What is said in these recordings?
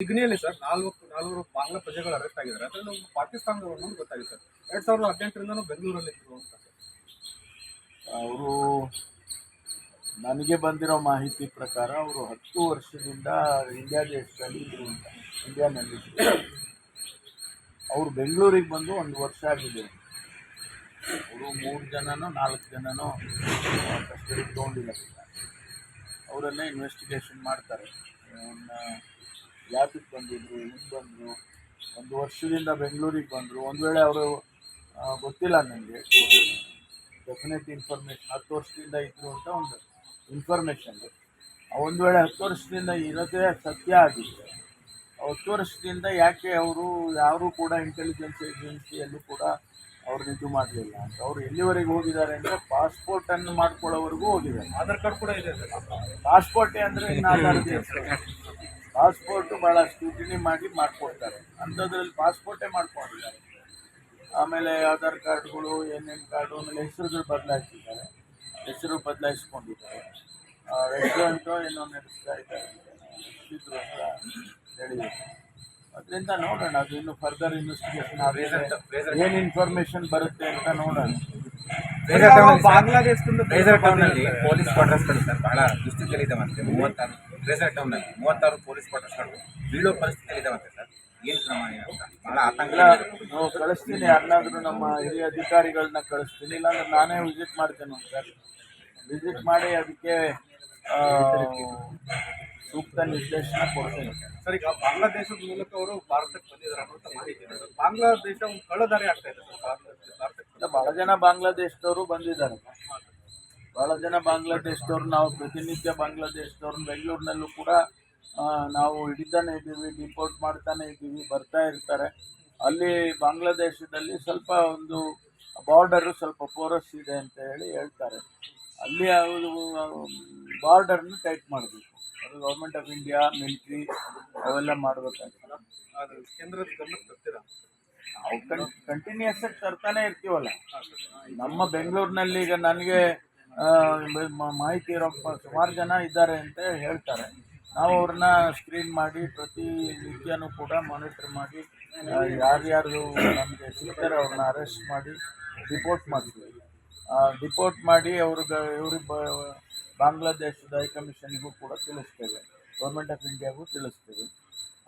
ಸಿಗ್ನಿಯಲ್ಲಿ sir, ನಾಲ್ವತ್ತು, ನಾಲ್ವರು ಬಾಂಗ್ಲಾ ಪ್ರಜೆಗಳು arrest ಆಗಿದ್ದಾರೆ. ಅದರಲ್ಲಿ ಒಂದು ಪಾಕಿಸ್ತಾನದವರು ಗೊತ್ತಾಗಿದೆ ಸರ್. ಎರಡು ಸಾವಿರದ ಹದಿನೆಂಟರಿಂದಲೂ ಬೆಂಗಳೂರಲ್ಲಿ ಇದ್ರು ಅಂತ ಅವರು ನನಗೆ ಬಂದಿರೋ ಮಾಹಿತಿ ಪ್ರಕಾರ ಅವರು ಹತ್ತು ವರ್ಷದಿಂದ ಇಂಡಿಯಾ ದೇಶದಲ್ಲಿ ಇದ್ರು ಅಂತ ಇಂಡಿಯಾನಲ್ಲಿ ಅವರು ಬೆಂಗಳೂರಿಗೆ ಬಂದು ಒಂದು ವರ್ಷ ಆಗಿದೆ. ಅವರು ಮೂರು ಜನನೋ, ನಾಲ್ಕು ಜನನೋ ಕಷ್ಟ ತೊಗೊಂಡಿಲ್ಲ ಅವರೆಲ್ಲ ಇನ್ವೆಸ್ಟಿಗೇಷನ್ ಮಾಡ್ತಾರೆ. ಯಾತಕ್ಕೆ ಬಂದಿದ್ರು ಹಿಂಗೆ ಬಂದರು ಒಂದು ವರ್ಷದಿಂದ ಬೆಂಗಳೂರಿಗೆ ಬಂದರು. ಒಂದು ವೇಳೆ ಅವರು ಗೊತ್ತಿಲ್ಲ ನನಗೆ ಡೆಫಿನೆಟ್ ಇನ್ಫಾರ್ಮೇಷನ್ ಹತ್ತು ವರ್ಷದಿಂದ ಇದ್ರು ಅಂತ ಒಂದು ಇನ್ಫಾರ್ಮೇಷನ್ ಒಂದು ವೇಳೆ ಹತ್ತು ವರ್ಷದಿಂದ ಇರೋದೇ ಸತ್ಯ ಆಗಿದೆ ಹತ್ತು ವರ್ಷದಿಂದ ಯಾಕೆ ಅವರು ಯಾರೂ ಕೂಡ ಇಂಟೆಲಿಜೆನ್ಸ್ ಏಜೆನ್ಸಿಯಲ್ಲೂ ಕೂಡ ಅವ್ರನ್ನ ಇದು ಮಾಡಲಿಲ್ಲ ಅಂತ. ಅವ್ರು ಎಲ್ಲಿವರೆಗೆ ಹೋಗಿದ್ದಾರೆ ಅಂದರೆ ಪಾಸ್ಪೋರ್ಟನ್ನು ಮಾಡ್ಕೊಳ್ಳೋವರೆಗೂ ಹೋಗಿದ್ದಾರೆ. ಆಧಾರ್ ಕಾರ್ಡ್ ಕೂಡ ಇದೆ ಪಾಸ್ಪೋರ್ಟ್ ಅಂದರೆ ಇನ್ನು ಆಧಾರದ ಪಾಸ್ಪೋರ್ಟು ಭಾಳ ಸ್ಕ್ರೂಟಿನಿ ಮಾಡಿ ಮಾಡಿಕೊಡ್ತಾರೆ. ಅಂಥದ್ರಲ್ಲಿ ಪಾಸ್ಪೋರ್ಟೇ ಮಾಡ್ಕೊಂಡಿದ್ದಾರೆ. ಆಮೇಲೆ ಆಧಾರ್ ಕಾರ್ಡ್ಗಳು ಏನೇನು ಕಾರ್ಡು ಆಮೇಲೆ ಹೆಸರುಗಳು ಬದಲಾಯಿಸಿದ್ದಾರೆ. ಹೆಸರು ಬದಲಾಯಿಸ್ಕೊಂಡಿದ್ದಾರೆ. ರೆಸ್ಟೋರೆಂಟು ಏನೋ ನಡೆಸ್ತಾ ಇದ್ದಾರೆ. ಇದ್ರು ಅಂತ ಹೇಳಿದ್ದಾರೆ ಅದರಿಂದ ನೋಡೋಣ ಅದು ಇನ್ನು ಫರ್ದರ್ ಇನ್ವೆಸ್ಟಿಗೇಷನ್ ಏನು ಇನ್ಫಾರ್ಮೇಶನ್ ಬರುತ್ತೆ ಅಂತ ನೋಡೋಣ. ಬಾಂಗ್ಲಾದೇಶದಿಂದ ಫ್ರೇಜರ್ ಟೌನ್ನಲ್ಲಿ ಪೊಲೀಸ್ ಕ್ವಾರ್ಟರ್ಸ್ಗಳು ಸರ್ ಬಹಳ ದುಸ್ಥಿತಿಯಲ್ಲಿದ್ದಾವಂತೆ ಮೂವತ್ತಾರು ಫ್ರೇಜರ್ ಟೌನ್ನಲ್ಲಿ ಮೂವತ್ತಾರು ಪೊಲೀಸ್ ಕ್ವಾರ್ಟರ್ಸ್ಗಳು ಬೀಳೋ ಪರಿಸ್ಥಿತಿಯಲ್ಲಿದ್ದಾವಂತೆ ಸರ್. ಏನು ಕ್ರಮ ಬಹಳ ಆತಂಕ ನಾವು ಕಳಿಸ್ತೀನಿ ಯಾರನ್ನಾದ್ರೂ ನಮ್ಮ ಹಿರಿಯ ಅಧಿಕಾರಿಗಳನ್ನ ಕಳಿಸ್ತೀನಿ ಇಲ್ಲಾಂದ್ರೆ ನಾನೇ ವಿಸಿಟ್ ಮಾಡ್ತೇನೆ ಸರ್. ವಿಸಿಟ್ ಮಾಡಿ ಅದಕ್ಕೆ ಸೂಕ್ತ ನಿರ್ದೇಶನ ಕೊಡ್ತೇನೆ. ಸರ್ ಈಗ ಬಾಂಗ್ಲಾದೇಶದ ಮೂಲಕ ಅವರು ಭಾರತಕ್ಕೆ ಬಂದಿದ್ದಾರೆ ಅನ್ನೋಂಥ ಮಾಹಿತಿ ಬಾಂಗ್ಲಾದೇಶ ಒಂದು ಕಳ್ಳದಾರಿ ಆಗ್ತಾ ಇದೆ ಸರ್. ಭಾರತ- ಭಾರತಕ್ಕೆ ಬಹಳ ಜನ ಬಾಂಗ್ಲಾದೇಶದವರು ಬಂದಿದ್ದಾರೆ. ಭಾಳ ಜನ ಬಾಂಗ್ಲಾದೇಶದವ್ರು ನಾವು ಪ್ರತಿನಿತ್ಯ ಬಾಂಗ್ಲಾದೇಶದವ್ರನ್ನ ಬೆಂಗಳೂರಿನಲ್ಲೂ ಕೂಡ ನಾವು ಹಿಡಿತಾನೆ ಇದ್ದೀವಿ ಡಿಪೋರ್ಟ್ ಮಾಡ್ತಾನೆ ಇದ್ದೀವಿ ಬರ್ತಾ ಇರ್ತಾರೆ. ಅಲ್ಲಿ ಬಾಂಗ್ಲಾದೇಶದಲ್ಲಿ ಸ್ವಲ್ಪ ಒಂದು ಬಾರ್ಡರು ಸ್ವಲ್ಪ ಪೋರಸ್ ಇದೆ ಅಂತ ಹೇಳಿ ಹೇಳ್ತಾರೆ. ಅಲ್ಲಿ ಅವರು ಬಾರ್ಡರ್ನ ಟೈಟ್ ಮಾಡಬೇಕು. ಅದು ಗೌರ್ಮೆಂಟ್ ಆಫ್ ಇಂಡಿಯಾ ಮಿಲಿಟ್ರಿ ಅವೆಲ್ಲ ಮಾಡಬೇಕಾಗ್ತದೆ. ಕೇಂದ್ರದ ಗಮನಕ್ಕೆ ತರ್ತೀರಾ? ನಾವು ಕನ್ ಕಂಟಿನ್ಯೂಸ್ ಆಗಿ ತರ್ತಾನೆ ಇರ್ತೀವಲ್ಲ. ನಮ್ಮ ಬೆಂಗಳೂರಿನಲ್ಲಿ ಈಗ ನನಗೆ ಮಾಹಿತಿ ಇರೋ ಸುಮಾರು ಜನ ಇದ್ದಾರೆ ಅಂತ ಹೇಳ್ತಾರೆ. ನಾವು ಅವ್ರನ್ನ ಸ್ಕ್ರೀನ್ ಮಾಡಿ, ಪ್ರತಿ ನಿತ್ಯನೂ ಕೂಡ ಮಾನಿಟರ್ ಮಾಡಿ ಯಾರ್ಯಾರು ನಮಗೆ ಸಿಗ್ತಾರೆ ಅವ್ರನ್ನ ಅರೆಸ್ಟ್ ಮಾಡಿ ರಿಪೋರ್ಟ್ ಮಾಡ್ತೀವಿ. ರಿಪೋರ್ಟ್ ಮಾಡಿ ಅವ್ರಿಗೆ, ಇವ್ರಿಗೆ ಬಾಂಗ್ಲಾದೇಶದ ಹೈಕಮಿಷನ್ಗೂ ಕೂಡ ತಿಳಿಸ್ತೇವೆ. Government of ಇಂಡಿಯಾಗೂ ತಿಳಿಸ್ತೇವೆ.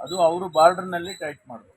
ಅದು ಅವರು ಬಾರ್ಡರ್ನಲ್ಲಿ ಟೈಟ್ ಮಾಡಬೇಕು.